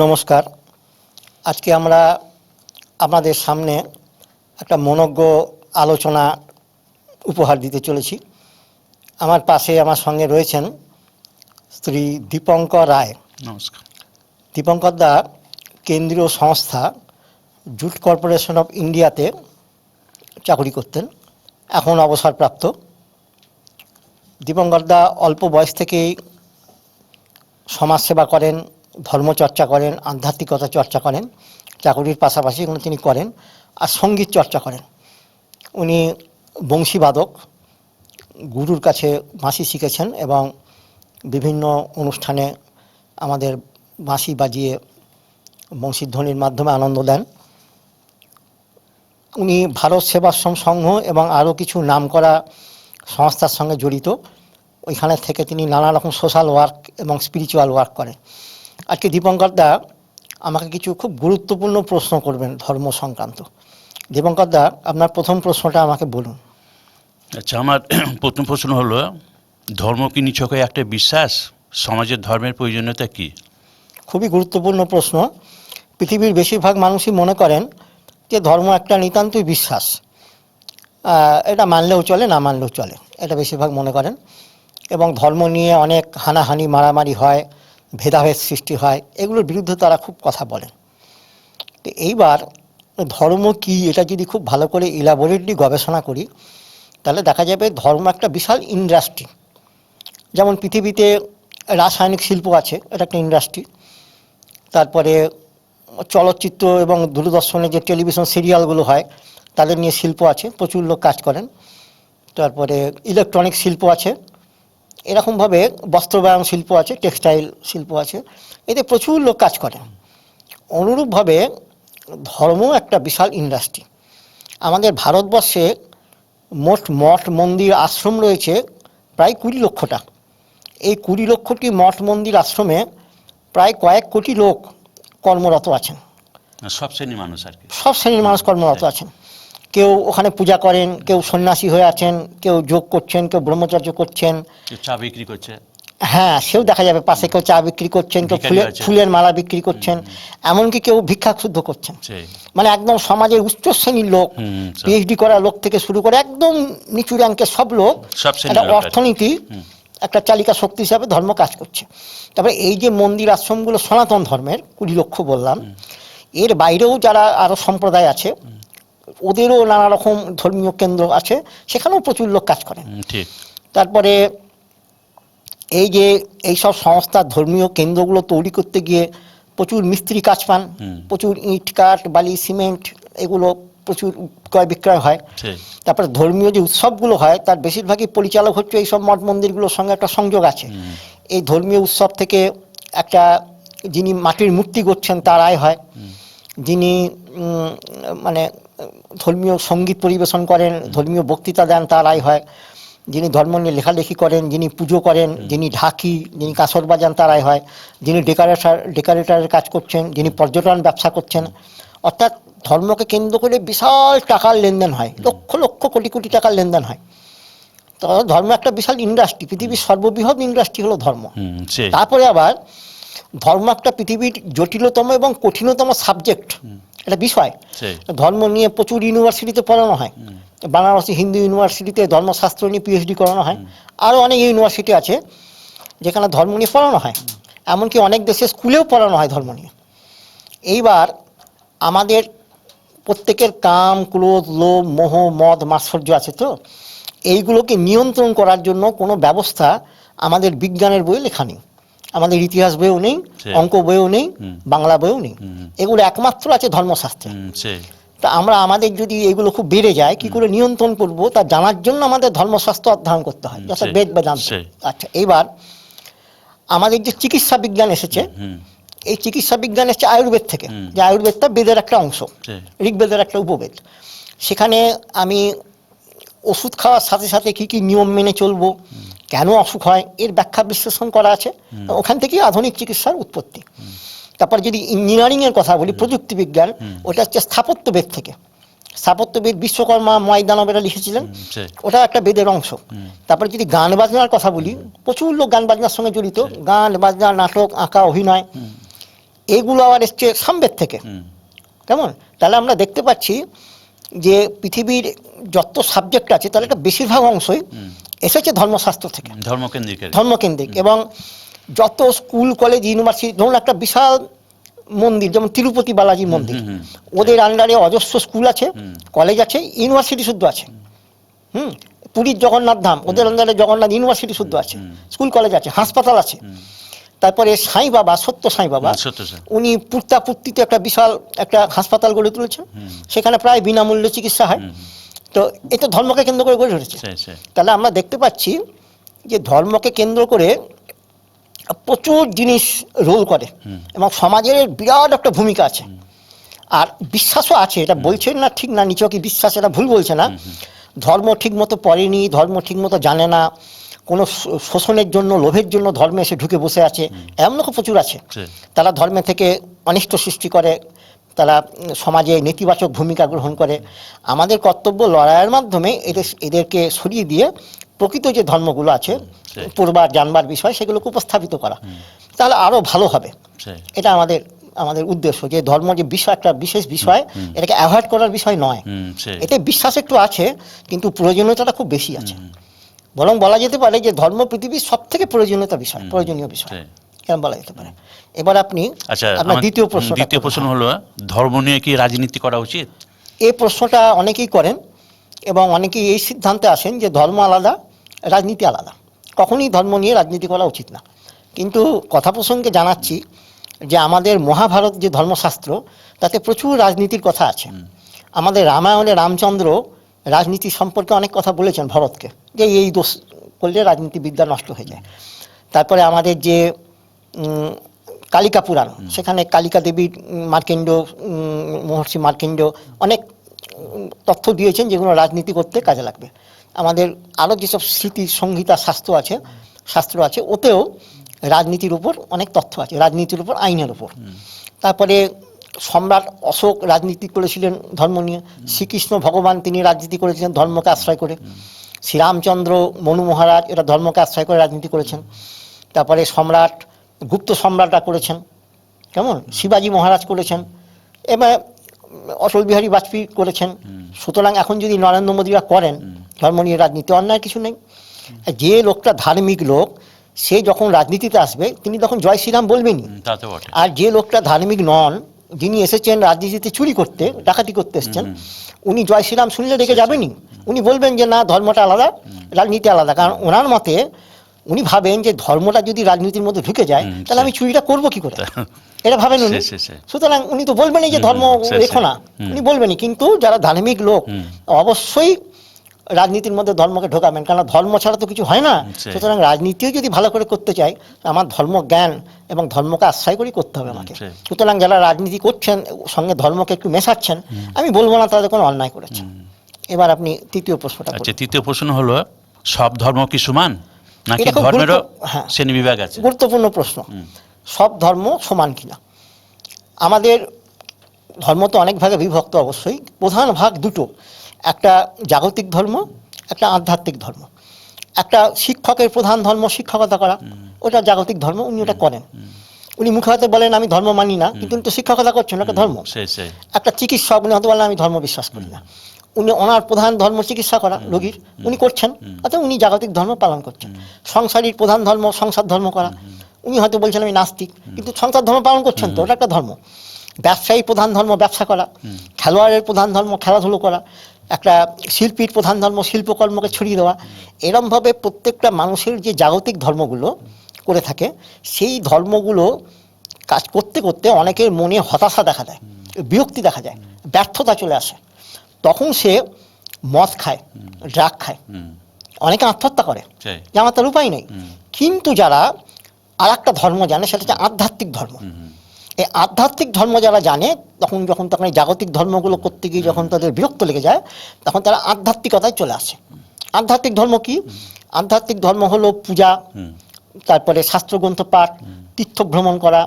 নমস্কার। আজকে আমরা আপনাদের সামনে একটা মনজ্ঞ আলোচনা উপহার দিতে চলেছি। আমার পাশে আমার সঙ্গে রয়েছেন শ্রী দীপঙ্কর রায়। নমস্কার। দীপঙ্কর দা কেন্দ্রীয় সংস্থা জুট কর্পোরেশন অফ ইন্ডিয়াতে চাকরি করতেন এখন অবসরপ্রাপ্ত। দীপঙ্কর দা অল্প বয়স থেকেই সমাজসেবা করেন ধর্মচর্চা করেন, আধ্যাত্মিকতা চর্চা করেন, চাকরির পাশাপাশি এগুলো তিনি করেন আর সংগীত চর্চা করেন। উনি বংশীবাদক, গুরুর কাছে বাঁশি শিখেছেন এবং বিভিন্ন অনুষ্ঠানে আমাদের বাঁশি বাজিয়ে বংশীধ্বনির মাধ্যমে আনন্দ দেন। উনি ভারত সেবাশ্রম সংঘ এবং আরও কিছু নামকরা সংস্থার সঙ্গে জড়িত। ওইখানে থেকে তিনি নানা রকম সোশ্যাল ওয়ার্ক এবং স্পিরিচুয়াল ওয়ার্ক করেন। আজকে দীপঙ্কর দা আমাকে কিছু খুব গুরুত্বপূর্ণ প্রশ্ন করবেন ধর্ম সংক্রান্ত। দীপঙ্কর দা আপনার প্রথম প্রশ্নটা আমাকে বলুন। আচ্ছা আমার প্রথম প্রশ্ন হলো ধর্ম কি নিছকে একটা বিশ্বাস? সমাজের ধর্মের প্রয়োজনীয়তা কি? খুবই গুরুত্বপূর্ণ প্রশ্ন। পৃথিবীর বেশিরভাগ মানুষই মনে করেন যে ধর্ম একটা নিতান্তই বিশ্বাস। এটা মানলেও চলে না মানলেও চলে এটা বেশিরভাগ মনে করেন। এবং ধর্ম নিয়ে অনেক হানাহানি মারামারি হয়। ভেদাভেদ সৃষ্টি হয়, এগুলোর বিরুদ্ধে তারা খুব কথা বলেন তো এইবার ধর্ম কি, এটা যদি খুব ভালো করে ইলাবোরেটলি গবেষণা করি, তাহলে দেখা যাবে ধর্ম একটা বিশাল ইন্ডাস্ট্রি যেমন পৃথিবীতে রাসায়নিক শিল্প আছে, এটা একটা ইন্ডাস্ট্রি তারপরে চলচ্চিত্র এবং দূরদর্শনে যে টেলিভিশন সিরিয়ালগুলো হয়, তাদের নিয়ে শিল্প আছে, প্রচুর লোক কাজ করেন। তারপরে ইলেকট্রনিক শিল্প আছে এরকমভাবে বস্ত্রবায়ন শিল্প আছে টেক্সটাইল শিল্প আছে এতে প্রচুর লোক কাজ করে। অনুরূপভাবে ধর্ম একটা বিশাল ইন্ডাস্ট্রি আমাদের ভারতবর্ষে মোট মঠ মন্দির আশ্রম রয়েছে প্রায় কুড়ি লক্ষটা। এই কুড়ি লক্ষটি মঠ মন্দির আশ্রমে প্রায় কয়েক কোটি লোক কর্মরত আছেন। সব শ্রেণির মানুষ আর কি। সব শ্রেণির মানুষ কর্মরত আছেন। কেউ ওখানে পূজা করেন কেউ সন্ন্যাসী হয়ে আছেন কেউ যোগ করছেন কেউ ব্রহ্মচর্য করছেন। চা বিক্রি করছে? হ্যাঁ সেও দেখা যাবে পাশে কেউ চা বিক্রি করছেন কেউ ফুলের ফুলের মালা বিক্রি করছেন এমনকি কেউ ভিক্ষা শুদ্ধ করছেন। মানে একদম সমাজের উচ্চ শ্রেণির লোক পিএইচডি করা লোক থেকে শুরু করে একদম নিচু র্যাঙ্কের সব লোক একটা অর্থনীতি একটা চালিকা শক্তি হিসাবে ধর্ম কাজ করছে। তারপরে এই যে মন্দির আশ্রমগুলো সনাতন ধর্মের কুড়ি লক্ষ বললাম এর বাইরেও যারা আরও সম্প্রদায় আছে ওদেরও নানা রকম ধর্মীয় কেন্দ্র আছে সেখানেও প্রচুর লোক কাজ করেন তারপরে এই যে এইসব সংস্থার ধর্মীয় কেন্দ্রগুলো তৈরি করতে গিয়ে প্রচুর মিস্ত্রি কাজ পান প্রচুর ইট কাঠ বালি সিমেন্ট এগুলো প্রচুর ক্রয় বিক্রয় হয়। তারপরে ধর্মীয় যে উৎসবগুলো হয় তার বেশিরভাগই পরিচালক হচ্ছে এইসব মঠ মন্দিরগুলোর সঙ্গে একটা সংযোগ আছে। এই ধর্মীয় উৎসব থেকে একটা যিনি মাটির মূর্তি করছেন তার আয় হয়। যিনি মানে ধর্মীয় সংগীত পরিবেশন করেন ধর্মীয় বক্তৃতা দেন তার আয় হয়। যিনি ধর্ম নিয়ে লেখালেখি করেন যিনি পুজো করেন যিনি ঢাকি যিনি কাসর বাজান তার আয় হয়। যিনি ডেকারেটার ডেকারেটারের কাজ করছেন যিনি পর্যটন ব্যবসা করছেন। অর্থাৎ ধর্মকে কেন্দ্র করে বিশাল টাকার লেনদেন হয় লক্ষ লক্ষ কোটি কোটি টাকার লেনদেন হয়। তো ধর্ম একটা বিশাল ইন্ডাস্ট্রি পৃথিবীর সর্ববৃহৎ ইন্ডাস্ট্রি হলো ধর্ম। তারপরে আবার ধর্ম একটা পৃথিবীর জটিলতম এবং কঠিনতম সাবজেক্ট একটা বিষয়। ধর্ম নিয়ে প্রচুর ইউনিভার্সিটিতে পড়ানো হয়। বানারসি হিন্দু ইউনিভার্সিটিতে ধর্মশাস্ত্র নিয়ে পিএইচডি করানো হয়। আরও অনেক ইউনিভার্সিটি আছে যেখানে ধর্ম নিয়ে পড়ানো হয়। এমনকি অনেক দেশে স্কুলেও পড়ানো হয় ধর্ম নিয়ে। এইবার আমাদের প্রত্যেকের কাম ক্রোধ লোভ মোহ মদ মাৎসর্য আছে তো? এইগুলোকে নিয়ন্ত্রণ করার জন্য কোনো ব্যবস্থা আমাদের বিজ্ঞানের বই লেখা নেই। আমাদের ইতিহাস বইও নেই অঙ্ক বইও নেই বাংলা বইও নেই। এগুলো একমাত্র আছে ধর্মশাস্ত্রে। তা আমরা আমাদের যদি এগুলো খুব বেড়ে যায় কি করে নিয়ন্ত্রণ করব তা জানার জন্য আমাদের ধর্মশাস্ত্র অধ্যয়ন করতে হয় যথা বেদ বেদান্ত সেই। আচ্ছা এইবার আমাদের যে চিকিৎসা বিজ্ঞান এসেছে এই চিকিৎসা বিজ্ঞান এসেছে আয়ুর্বেদ থেকে যে আয়ুর্বেদটা বেদের একটা অংশ ঋগ্বেদের একটা উপবেদ। সেখানে আমি ওষুধ খাওয়ার সাথে সাথে কি কি নিয়ম মেনে চলবো কেন অসুখ হয় এর ব্যাখ্যা বিশ্লেষণ করা আছে। ওখান থেকেই আধুনিক চিকিৎসার উৎপত্তি। তারপর যদি ইঞ্জিনিয়ারিং এর কথা বলি প্রযুক্তি বিজ্ঞান ওটা হচ্ছে স্থাপত্যবেদ থেকে। স্থাপত্যবিদ বিশ্বকর্মা ময়দানবেরা লিখেছিলেন ওটা একটা বেদের অংশ। তারপরে যদি গান বাজনার কথা বলি প্রচুর লোক গান বাজনার সঙ্গে জড়িত গান বাজনা নাটক আঁকা অভিনয়। এগুলো আবার এসছে সামবেদ থেকে। কেমন? তাহলে আমরা দেখতে পাচ্ছি যে পৃথিবীর যত সাবজেক্ট আছে তাহলে একটা বেশিরভাগ অংশই এসেছে ধর্মশাস্ত্র থেকে। ধর্মকেন্দ্রিকের। ধর্মকেন্দ্রিক। এবং যত স্কুল কলেজ ইউনিভার্সিটি ধরুন একটা বিশাল মন্দির যেমন তিরুপতি বালাজি মন্দির। ওদের আন্ডারে অজস্র স্কুল আছে কলেজ আছে ইউনিভার্সিটি শুদ্ধ আছে। হুম। পুরীর জগন্নাথ ধাম ওদের আন্ডারে জগন্নাথ ইউনিভার্সিটি শুদ্ধ আছে। স্কুল কলেজ আছে হাসপাতাল আছে। তারপরে সাই বাবা সত্য সাই বাবা। উনি পুর্তাপুর্তিতে একটা বিশাল একটা হাসপাতাল গড়ে তুলেছেন। সেখানে প্রায় বিনামূল্যে চিকিৎসা হয়। তো এ তো ধর্মকে কেন্দ্র করে গড়ে উঠেছে। তাহলে আমরা দেখতে পাচ্ছি যে ধর্মকে কেন্দ্র করে প্রচুর জিনিস রোল করে। এবং সমাজের বিরাট একটা ভূমিকা আছে। আর বিশ্বাসও আছে এটা বলছেন না ঠিক না নিচে কি বিশ্বাস এটা ভুল বলছে না। ধর্ম ঠিক মতো পড়েনি ধর্ম ঠিক মতো জানে না। কোনো শোষণের জন্য লোভের জন্য ধর্মে এসে ঢুকে বসে আছে এমন লোক প্রচুর আছে। তারা ধর্মে থেকে অনিষ্ট সৃষ্টি করে তারা সমাজে নেতিবাচক ভূমিকা গ্রহণ করে। আমাদের কর্তব্য লড়াইয়ের মাধ্যমে এদের এদেরকে সরিয়ে দিয়ে প্রকৃত যে ধর্মগুলো আছে। পড়বার জানবার বিষয় সেগুলোকে উপস্থাপিত করা। তাহলে আরও ভালো হবে। এটা আমাদের আমাদের উদ্দেশ্য যে ধর্ম যে বিষয় একটা বিশেষ বিষয় এটাকে অ্যাভয়েড করার বিষয় নয়। এতে বিশ্বাস একটু আছে কিন্তু প্রয়োজনীয়তাটা খুব বেশি আছে। বরং বলা যেতে পারে যে ধর্ম পৃথিবীর সব থেকে প্রয়োজনীয়তা বিষয় প্রয়োজনীয় বিষয়। কেমন বলা যেতে পারে? এবার আপনি আচ্ছা আপনার দ্বিতীয় প্রশ্ন দ্বিতীয় প্রশ্ন হলো ধর্ম নিয়ে কি রাজনীতি করা উচিত? এই প্রশ্নটা অনেকেই করেন এবং অনেকেই এই সিদ্ধান্তে আসেন যে ধর্ম আলাদা রাজনীতি আলাদা। কখনই ধর্ম নিয়ে রাজনীতি করা উচিত না। কিন্তু কথা প্রসঙ্গে জানাচ্ছি যে আমাদের মহাভারত যে ধর্মশাস্ত্র তাতে প্রচুর রাজনীতির কথা আছে। আমাদের রামায়ণে রামচন্দ্র রাজনীতি সম্পর্কে অনেক কথা বলেছেন ভরতকে। যে এই দোষ করলে রাজনীতিবিদ্যা নষ্ট হয়ে যায়। তারপরে আমাদের যে কালিকা পুরাণ সেখানে কালিকা দেবীর উম, মার্কেন্ড মহর্ষি মার্কেন্ড অনেক তথ্য দিয়েছেন যেগুলো রাজনীতি করতে কাজে লাগবে। আমাদের আরও যেসব স্মৃতি সংহিতা শাস্ত্র আছে শাস্ত্র আছে ওতেও রাজনীতির উপর অনেক তথ্য আছে রাজনীতির উপর আইনের উপর। তারপরে সম্রাট অশোক রাজনীতি করেছিলেন ধর্ম নিয়ে শ্রীকৃষ্ণ ভগবান তিনি রাজনীতি করেছিলেন ধর্মকে আশ্রয় করে। শ্রীরামচন্দ্র মনু মহারাজ এটা ধর্মকে আশ্রয় করে রাজনীতি করেছেন। তারপরে সম্রাট গুপ্ত সম্রাটরা করেছেন। কেমন? শিবাজি মহারাজ করেছেন। এবার অটল বিহারী বাজপেয়ী করেছেন। সুতরাং এখন যদি নরেন্দ্র মোদীরা করেন ধর্ম নিয়ে রাজনীতি অন্যায় কিছু নেই। যে লোকটা ধার্মিক লোক সে যখন রাজনীতিতে আসবে তিনি তখন জয় শ্রীরাম বলবেনই। বটে আর যে লোকটা ধার্মিক নন যিনি এসেছেন রাজনীতিতে চুরি করতে ডাকাতি করতে এসেছেন উনি জয় শ্রীরাম শুনলে রেখে যাবেনই। উনি বলবেন যে না ধর্মটা আলাদা রাজনীতি আলাদা। কারণ ওনার মতে উনি ভাবেন যে ধর্মটা যদি রাজনীতির মধ্যে ঢুকে যায় তাহলে আমি চুরিটা করব কি করে? এটা ভাবেন উনি। সুতরাং উনি তো বলবেনই যে ধর্ম রেখো না। উনি বলবেনই কিন্তু যারা ধার্মিক লোক অবশ্যই রাজনীতির মধ্যে ধর্মকে ঢোকাবেন কারণ ধর্ম ছাড়া তো কিছু হয় না। সুতরাং রাজনীতিও যদি ভালো করে করতে চাই আমার ধর্ম জ্ঞান এবং ধর্মকে আশ্রয় করেই করতে হবে আমাকে। সুতরাং যারা রাজনীতি করছেন সঙ্গে ধর্মকে একটু মেশাচ্ছেন আমি বলব না তাদের কোনো অন্যায় করেছে Mm. এবার আপনি তৃতীয় প্রশ্নটা আচ্ছা তৃতীয় প্রশ্ন হলো সব ধর্ম কি সমান? নাকি ধর্মেরও হ্যাঁ। শ্রেণি বিভাগ আছে? গুরুত্বপূর্ণ প্রশ্ন। সব ধর্ম সমান কিনা? আমাদের ধর্ম তো অনেক ভাগে বিভক্ত অবশ্যই। প্রধান ভাগ দুটো। একটা জাগতিক ধর্ম একটা আধ্যাত্মিক ধর্ম। একটা শিক্ষকের প্রধান ধর্ম শিক্ষকতা করা ওটা জাগতিক ধর্ম উনি ওটা করেন। উনি মুখে হয়তো বলেন আমি ধর্ম মানি না কিন্তু উনি তো শিক্ষকতা করছেন ওটা ধর্ম। একটা চিকিৎসক উনি হয়তো বলেন আমি ধর্ম বিশ্বাস করি না। উনি ওনার প্রধান ধর্ম চিকিৎসা করা রোগীর উনি করছেন অর্থাৎ উনি জাগতিক ধর্ম পালন করছেন। সংসারীর প্রধান ধর্ম সংসার ধর্ম করা। উনি হয়তো বলছেন আমি নাস্তিক কিন্তু সংসার ধর্ম পালন করছেন তো ওটা একটা ধর্ম। ব্যবসায়ী প্রধান ধর্ম ব্যবসা করা। খেলোয়াড়ের প্রধান ধর্ম খেলাধুলো করা। একটা শিল্পীর প্রধান ধর্ম শিল্পকর্মকে ছড়িয়ে দেওয়া এরমভাবে প্রত্যেকটা মানুষের যে জাগতিক ধর্মগুলো করে থাকে সেই ধর্মগুলো কাজ করতে করতে অনেকের মনে হতাশা দেখা দেয় বিরক্তি দেখা যায় ব্যর্থতা চলে আসে। তখন সে মদ খায় ড্রাগ খায়। অনেকে আত্মহত্যা করে আমার তার উপায় নেই। কিন্তু যারা আর একটা ধর্ম জানে সেটা হচ্ছে আধ্যাত্মিক ধর্ম। এই আধ্যাত্মিক ধর্ম যারা জানে, তখন যখন তখন এই জাগতিক ধর্মগুলো করতে গিয়ে যখন তাদের বিরক্ত লেগে যায়, তখন তারা আধ্যাত্মিকতায় চলে আসে। আধ্যাত্মিক ধর্ম কি? আধ্যাত্মিক ধর্ম হলো পূজা, তারপরে শাস্ত্রগ্রন্থ পাঠ তীর্থ ভ্রমণ করা,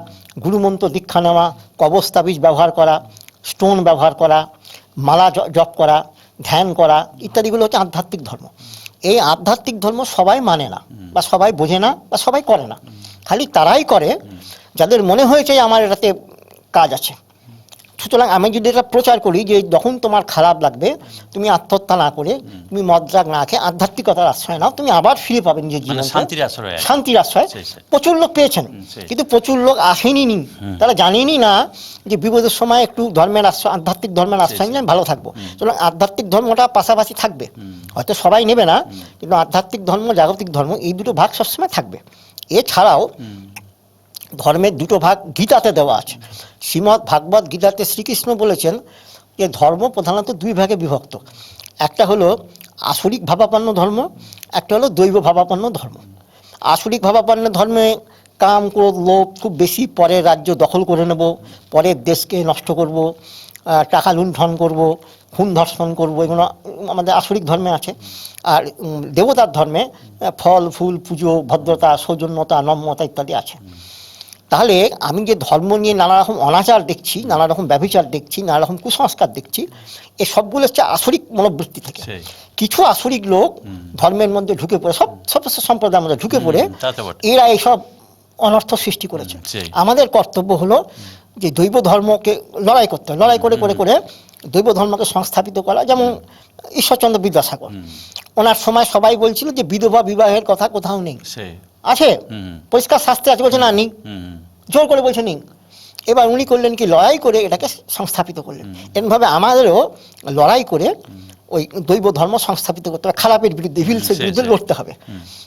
গুরুমন্ত্র দীক্ষা নেওয়া, কবচ, তাবিজ ব্যবহার করা, স্টোন ব্যবহার করা, মালা জপ করা, ধ্যান করা ইত্যাদিগুলো হচ্ছে আধ্যাত্মিক ধর্ম। এই আধ্যাত্মিক ধর্ম সবাই মানে না, বা সবাই বোঝে না, বা সবাই করে না। খালি তারাই করে যাদের মনে হয়েছে আমার এটাতে কাজ আছে। সুতরাং আমি যদি এটা প্রচার করি যে যখন তোমার খারাপ লাগবে তুমি আত্মহত্যা না করে তুমি মদ্রাগ না খেয়ে আধ্যাত্মিকতার আশ্রয় নাও তুমি আবার ফিরে পাবে নিজের মানে জীবন শান্তির আশ্রয়। শান্তির আশ্রয়। প্রচুর লোক পেয়েছেন। কিন্তু প্রচুর লোক আসেনি নি। তারা জানেনি না যে বিপদের সময় একটু ধর্মের আশ্রয় আধ্যাত্মিক ধর্মের আশ্রয় নিলে ভালো থাকব। সুতরাং আধ্যাত্মিক ধর্মটা পাশাপাশি থাকবে। হয়তো সবাই নেবে না কিন্তু আধ্যাত্মিক ধর্ম জাগতিক ধর্ম এই দুটো ভাগ সবসময় থাকবে। এছাড়াও ধর্মের দুটো ভাগ গীতাতে দেওয়া আছে। শ্রীমৎ ভাগবত গীতাতে শ্রীকৃষ্ণ বলেছেন যে ধর্ম প্রধানত দুই ভাগে বিভক্ত। একটা হলো আসরিক ভাবাপন্ন ধর্ম, একটা হলো দৈব ভাবাপন্ন ধর্ম। আসরিক ভাবাপন্ন ধর্মে কাম, ক্রোধ, লোভ খুব বেশি পরের রাজ্য দখল করে নেব পরের দেশকে নষ্ট করব টাকা লুণ্ঠন করব, খুন ধর্ষণ করব, এগুলো আমাদের আসরিক ধর্মে আছে। আর দেবতার ধর্মে ফল, ফুল, পুজো, ভদ্রতা, সৌজন্যতা, নম্রতা ইত্যাদি আছে। তাহলে আমি যে ধর্ম নিয়ে নানা রকম অনাচার দেখছি নানা রকম ব্যভিচার দেখছি নানা রকম কুসংস্কার দেখছি এ সবগুলো হচ্ছে আসরিক মনোবৃত্তি থেকে। কিছু আসরিক লোক ধর্মের মধ্যে ঢুকে পড়ে সব সমস্ত সম্প্রদায়ের মধ্যে ঢুকে পড়ে। এরা এইসব অনর্থ সৃষ্টি করেছে। আমাদের কর্তব্য হলো যে দৈব ধর্মকে লড়াই করতে হবে। লড়াই করে করে করে দৈব ধর্মকে সংস্থাপিত করা। যেমন ঈশ্বরচন্দ্র বিদ্যাসাগর ওনার সময় সবাই বলছিল যে বিধবা বিবাহের কথা কোথাও নেই। আছে? পরিষ্কার শাস্ত্রে আছে বলছে না নেই জোর করে বলছে নিন এবার উনি করলেন কি? লড়াই করে এটাকে সংস্থাপিত করলেন। এরমভাবে আমাদেরও লড়াই করে ওই দৈব ধর্ম সংস্থাপিত করতে হবে। খারাপের বিরুদ্ধে হিলসের বিরুদ্ধে লড়তে হবে।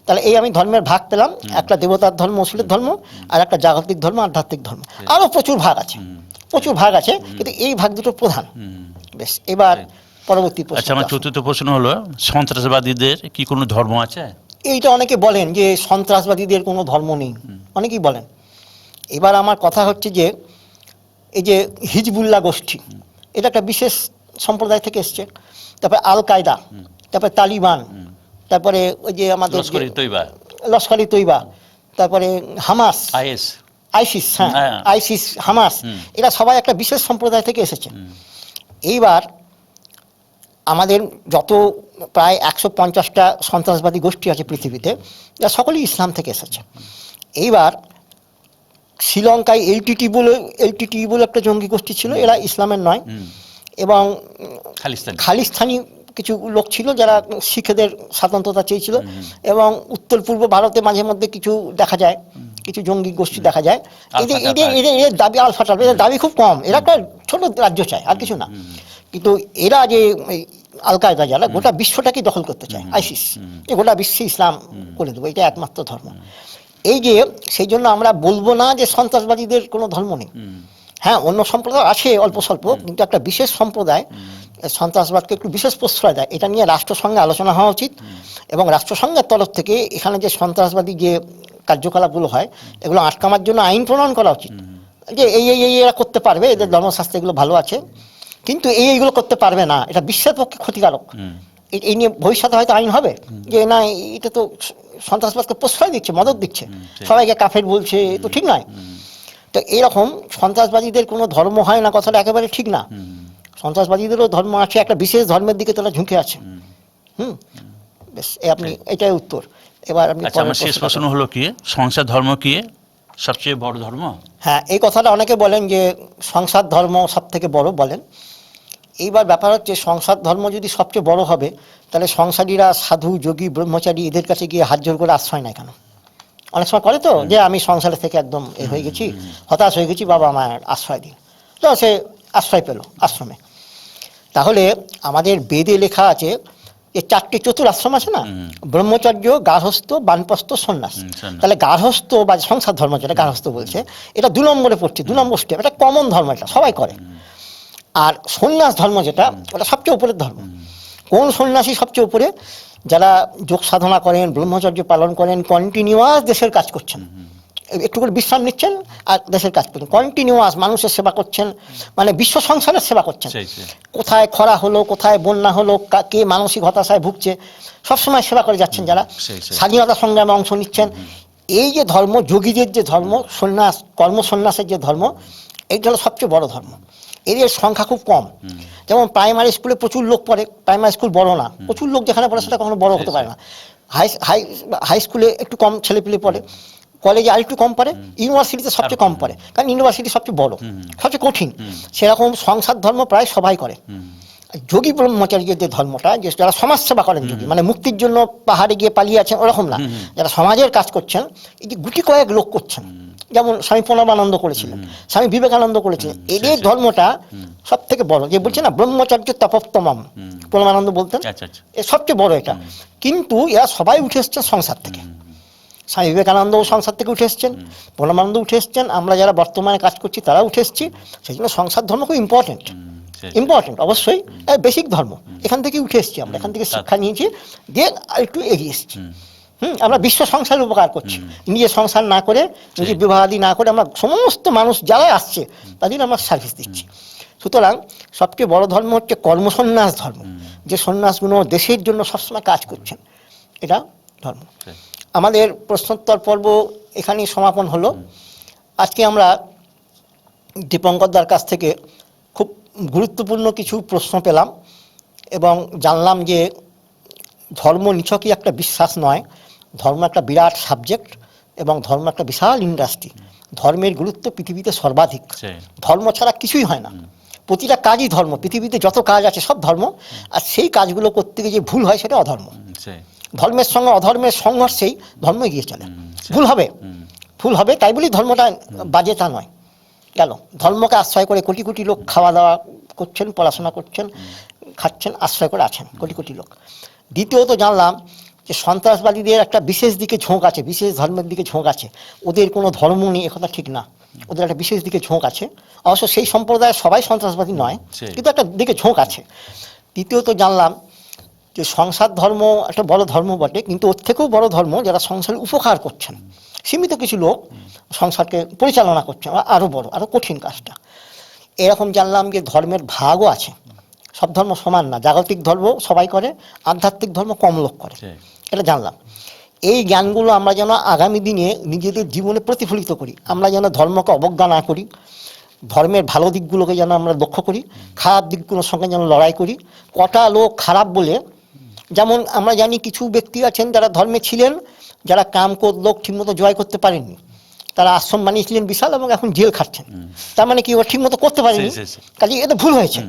তাহলে এই আমি ধর্মের ভাগ পেলাম। একটা দেবতার ধর্ম অসুরের ধর্ম আর একটা জাগতিক ধর্ম আধ্যাত্মিক ধর্ম। আরও প্রচুর ভাগ আছে। প্রচুর ভাগ আছে কিন্তু এই ভাগ দুটো প্রধান। বেশ এবার পরবর্তী প্রশ্ন আচ্ছা আমার চতুর্থ প্রশ্ন হলো সন্ত্রাসবাদীদের কি কোনো ধর্ম আছে? এইটা অনেকে বলেন যে সন্ত্রাসবাদীদের কোনো ধর্ম নেই। অনেকেই বলেন। এবার আমার কথা হচ্ছে যে এই যে হিজবুল্লাহ গোষ্ঠী এটা একটা বিশেষ সম্প্রদায় থেকে এসছে। তারপরে আল কায়দা তারপরে তালিবান তারপরে ওই যে আমাদের লস্করি তৈবা। তারপরে হামাস আইএস। আইসিস হ্যাঁ হ্যাঁ। আইসিস হামাস এরা সবাই একটা বিশেষ সম্প্রদায় থেকে এসেছে। এইবার আমাদের যত প্রায় একশো পঞ্চাশটা সন্ত্রাসবাদী গোষ্ঠী আছে পৃথিবীতে যা সকলেই ইসলাম থেকে এসেছে। এইবার শ্রীলঙ্কায় এলটিটি বলে এলটিটি বলে একটা জঙ্গি গোষ্ঠী ছিল এরা ইসলামের নয়। এবং খালিস্তানি। কিছু লোক ছিল যারা শিখেদের স্বাতন্ত্রতা চেয়েছিল। এবং উত্তর পূর্ব ভারতে মাঝে মধ্যে কিছু দেখা যায় কিছু জঙ্গি গোষ্ঠী দেখা যায়। এদের এদের এদের এদের দাবি আল ফাটাল এদের দাবি খুব কম। এরা একটা ছোট রাজ্য চায় আর কিছু না। কিন্তু এরা যে আল কায়দা যারা গোটা বিশ্বটাকে দখল করতে চায় আইসিস। যে গোটা বিশ্বে ইসলাম করে দেবো এটা একমাত্র ধর্ম। এই যে সেই জন্য আমরা বলব না যে সন্ত্রাসবাদীদের কোনো ধর্ম নেই। হ্যাঁ অন্য সম্প্রদায় আছে অল্প স্বল্প কিন্তু একটা বিশেষ সম্প্রদায় সন্ত্রাসবাদকে একটু বিশেষ প্রশ্রয় দেয়। এটা নিয়ে রাষ্ট্রসংঘে আলোচনা হওয়া উচিত এবং রাষ্ট্রসংঘের তরফ থেকে এখানে যে সন্ত্রাসবাদী যে কার্যকলাপগুলো হয় এগুলো আটকানোর জন্য আইন প্রণয়ন করা উচিত। যে এই এই এই এরা করতে পারবে এদের ধর্মশাস্ত্রে এগুলো ভালো আছে। কিন্তু এই এইগুলো করতে পারবে না। এটা বিশ্বের পক্ষে ক্ষতিকারক। এই- নিয়ে ভবিষ্যতে হয়তো আইন হবে। যে না এটা তো সন্ত্রাসবাদকে প্রশ্রয় দিচ্ছে মদত দিচ্ছে। সবাইকে কাফের বলছে তো ঠিক নয়। তো এরকম সন্ত্রাসবাদীদের কোনো ধর্ম হয় না কথাটা একেবারে ঠিক না। সন্ত্রাসবাদীদেরও ধর্ম আছে একটা বিশেষ ধর্মের দিকে তারা ঝুঁকে আছে। হুম। বেশ এ আপনি এটাই উত্তর। এবার আপনি আচ্ছা আমার শেষ প্রশ্ন হলো কি? সংসার ধর্ম কি সবচেয়ে বড় ধর্ম? হ্যাঁ এই কথাটা অনেকে বলেন যে সংসার ধর্ম সব থেকে বড় বলেন। এইবার ব্যাপার হচ্ছে সংসার ধর্ম যদি সবচেয়ে বড় হবে তাহলে সংসারীরা সাধু যোগী ব্রহ্মচারী এদের কাছে গিয়ে হাত জোর করে আশ্রয় নেয় কেন? অনেক সময় করে তো যে আমি সংসারের থেকে একদম এ হয়ে গেছি হতাশ হয়ে গেছি বাবা আমার আশ্রয় দিন। তো সে আশ্রয় পেল আশ্রমে। তাহলে আমাদের বেদে লেখা আছে যে চারটে চতুর আশ্রম আছে না? ব্রহ্মচর্য গার্হস্থ বানপ্রস্থ সন্ন্যাস। সন্ন্যাস। তাহলে গার্হস্থ বা সংসার ধর্ম যেটা গার্হস্থ বলছে এটা দু নম্বরে পড়ছে দু নম্বর স্টেপ এটা কমন ধর্ম এটা সবাই করে। আর সন্ন্যাস ধর্ম যেটা ওটা সবচেয়ে উপরের ধর্ম। কোন সন্ন্যাসী সবচেয়ে উপরে? যারা যোগ সাধনা করেন ব্রহ্মচর্য পালন করেন কন্টিনিউয়াস দেশের কাজ করছেন। একটু করে বিশ্রাম নিচ্ছেন আর দেশের কাজ করছেন। কন্টিনিউয়াস মানুষের সেবা করছেন মানে বিশ্ব সংসারের সেবা করছেন। কোথায় খরা হলো কোথায় বন্যা হলো কা- মানসিক হতাশায় ভুগছে সবসময় সেবা করে যাচ্ছেন যারা। স্বাধীনতা সংগ্রামে অংশ নিচ্ছেন। এই যে ধর্ম যোগীদের যে ধর্ম সন্ন্যাস কর্মসন্ন্যাসের যে ধর্ম এইটা হলো সবচেয়ে বড় ধর্ম। এদের সংখ্যা খুব কম। যেমন প্রাইমারি স্কুলে প্রচুর লোক পড়ে, প্রাইমারি স্কুল বড় না, প্রচুর লোক যেখানে পড়ে সেটা কখনো বড় হতে পারে না। হাই হাই হাই স্কুলে একটু কম ছেলেপিলে পড়ে, কলেজে আরেকটু কম পারে ইউনিভার্সিটিতে সবচেয়ে কম পারে কারণ ইউনিভার্সিটি সবচেয়ে বড়, সবচেয়ে কঠিন। সেরকম সংসার ধর্ম প্রায় সবাই করে। যোগী ব্রহ্মচারীর যে ধর্মটা যে যারা সমাজসেবা করেন যোগী মানে মুক্তির জন্য পাহাড়ে গিয়ে পালিয়ে আছেন, ওরকম না। যারা সমাজের কাজ করছেন, এই যে গুটি কয়েক লোক করছেন যেমন স্বামী প্রণবানন্দ করেছিলেন স্বামী বিবেকানন্দ করেছিলেন এদের ধর্মটা সব থেকে বড়। যে বলছে না ব্রহ্মচর্য তপোত্তমম। প্রণবানন্দ বলতেন আচ্ছা আচ্ছা। এ সবচেয়ে বড় এটা। কিন্তু এরা সবাই উঠে এসছেন সংসার থেকে। স্বামী বিবেকানন্দও সংসার থেকে উঠে এসছেন প্রণবানন্দ উঠে এসছেন আমরা যারা বর্তমানে কাজ করছি তারাও উঠে এসছি। সেই জন্য সংসার ধর্ম খুব ইম্পর্টেন্ট ইম্পর্টেন্ট অবশ্যই। বেসিক ধর্ম। এখান থেকে উঠে এসছি আমরা এখান থেকে শিক্ষা নিয়েছি দিয়ে একটু এগিয়ে এসছি। হুম আমরা বিশ্ব সংসারের উপকার করছি। নিজের সংসার না করে নিজের বিবাহাদি না করে আমরা সমস্ত মানুষ যারা আসছে তাদের আমরা সার্ভিস দিচ্ছি। সুতরাং সবচেয়ে বড় ধর্ম হচ্ছে কর্মসন্ন্যাস ধর্ম। যে সন্ন্যাসগুলো দেশের জন্য সবসময় কাজ করছেন এটা ধর্ম। আমাদের প্রশ্নোত্তর পর্ব এখানেই সমাপন হলো। আজকে আমরা দীপঙ্করদার কাছ থেকে খুব গুরুত্বপূর্ণ কিছু প্রশ্ন পেলাম এবং জানলাম যে ধর্ম নিছকই একটা বিশ্বাস নয়। ধর্ম একটা বিরাট সাবজেক্ট এবং ধর্ম একটা বিশাল ইন্ডাস্ট্রি ধর্মের গুরুত্ব পৃথিবীতে সর্বাধিক। ধর্ম ছাড়া কিছুই হয় না। প্রতিটা কাজই ধর্ম। পৃথিবীতে যত কাজ আছে সব ধর্ম। আর সেই কাজগুলো করতে গিয়ে যে ভুল হয় সেটা অধর্ম। ধর্মের সঙ্গে অধর্মের সংঘর্ষেই ধর্ম এগিয়ে চলে। ভুল হবে। ভুল হবে তাই বলি ধর্মটা বাজে তা নয়। গেল ধর্মকে আশ্রয় করে কোটি কোটি লোক খাওয়া দাওয়া করছেন পড়াশোনা করছেন খাচ্ছেন আশ্রয় করে আছেন কোটি কোটি লোক। দ্বিতীয়ত জানলাম যে সন্ত্রাসবাদীদের একটা বিশেষ দিকে ঝোঁক আছে বিশেষ ধর্মের দিকে ঝোঁক আছে। ওদের কোনো ধর্ম নেই একথা ঠিক না। ওদের একটা বিশেষ দিকে ঝোঁক আছে। অবশ্য সেই সম্প্রদায়ের সবাই সন্ত্রাসবাদী নয় কিন্তু একটা দিকে ঝোঁক আছে। তৃতীয়ত জানলাম যে সংসার ধর্ম একটা বড় ধর্ম বটে কিন্তু ওর থেকেও বড় ধর্ম যারা সংসারে উপকার করছেন। সীমিত কিছু লোক সংসারকে পরিচালনা করছেন আ- আরও বড় আরও কঠিন কাজটা। এরকম জানলাম যে ধর্মের ভাগও আছে। সব ধর্ম সমান না জাগতিক ধর্ম সবাই করে আধ্যাত্মিক ধর্ম কম লোক করে। এটা জানলাম। এই জ্ঞানগুলো আমরা যেন আগামী দিনে নিজেদের জীবনে প্রতিফলিত করি। আমরা যেন ধর্মকে অবজ্ঞা না করি ধর্মের ভালো দিকগুলোকে যেন আমরা লক্ষ্য করি খারাপ দিকগুলোর সঙ্গে যেন লড়াই করি। কটা লোক খারাপ বলে যেমন আমরা জানি কিছু ব্যক্তি আছেন যারা ধর্মে ছিলেন যারা কাম লোক ঠিকমতো জয় করতে পারেননি। তারা আশ্রম বানিয়েছিলেন বিশাল এবং এখন জেল খাচ্ছেন তার মানে কি ওরা ঠিকমতো করতে পারেনি। কাজে এটা ভুল হয়েছে।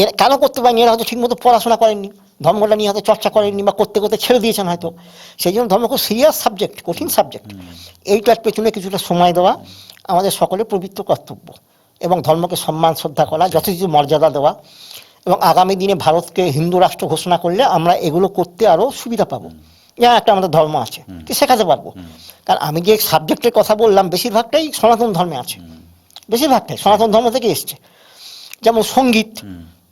এরা কেন করতে পারেনি এরা হয়তো ঠিকমতো পড়াশোনা করেননি। ধর্মটা নিয়ে হয়তো চর্চা করেননি বা করতে করতে ছেড়ে দিয়েছেন হয়তো। সেই জন্য ধর্ম খুব সিরিয়াস সাবজেক্ট কঠিন সাবজেক্ট এইটার পেছনে কিছুটা সময় দেওয়া আমাদের সকলের পবিত্র কর্তব্য এবং ধর্মকে সম্মান শ্রদ্ধা করা যথেষ্ট মর্যাদা দেওয়া এবং আগামী দিনে ভারতকে হিন্দু রাষ্ট্র ঘোষণা করলে আমরা এগুলো করতে আরও সুবিধা পাবো। যা একটা আমাদের ধর্ম আছে কি শেখাতে পারব। কারণ আমি যে সাবজেক্টের কথা বললাম বেশিরভাগটাই সনাতন ধর্মে আছে। বেশিরভাগটাই সনাতন ধর্ম থেকে এসছে। যেমন সংগীত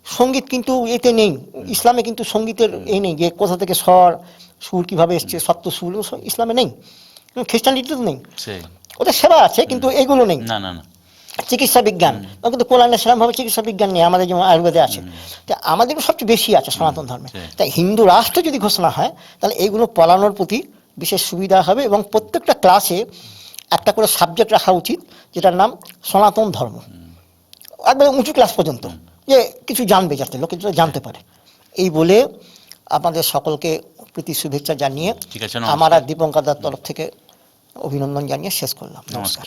সংগীত কিন্তু এতে নেই। ইসলামে কিন্তু সঙ্গীতের এই নেই যে কোথা থেকে স্বর সুর কীভাবে এসছে সপ্ত সুর ইসলামে নেই। খ্রিস্টানিটিতে তো নেই। ওদের সেবা আছে কিন্তু এগুলো নেই। না না না। চিকিৎসা বিজ্ঞান। কিন্তু কোরআনে সেরকমভাবে চিকিৎসা বিজ্ঞান নেই আমাদের যেমন আয়ুর্বেদে আছে। তা আমাদের সবচেয়ে বেশি আছে সনাতন ধর্মে। তাই হিন্দু রাষ্ট্র যদি ঘোষণা হয় তাহলে এইগুলো পালানোর প্রতি বিশেষ সুবিধা হবে এবং প্রত্যেকটা ক্লাসে একটা করে সাবজেক্ট রাখা উচিত যেটার নাম সনাতন ধর্ম। একবারে উঁচু ক্লাস পর্যন্ত। যে কিছু জানবে যাতে লোকে জানতে পারে। এই বলে আপনাদের সকলকে প্রীতি শুভেচ্ছা জানিয়ে। আমার আর দীপঙ্কাদার তরফ থেকে অভিনন্দন জানিয়ে শেষ করলাম। নমস্কার।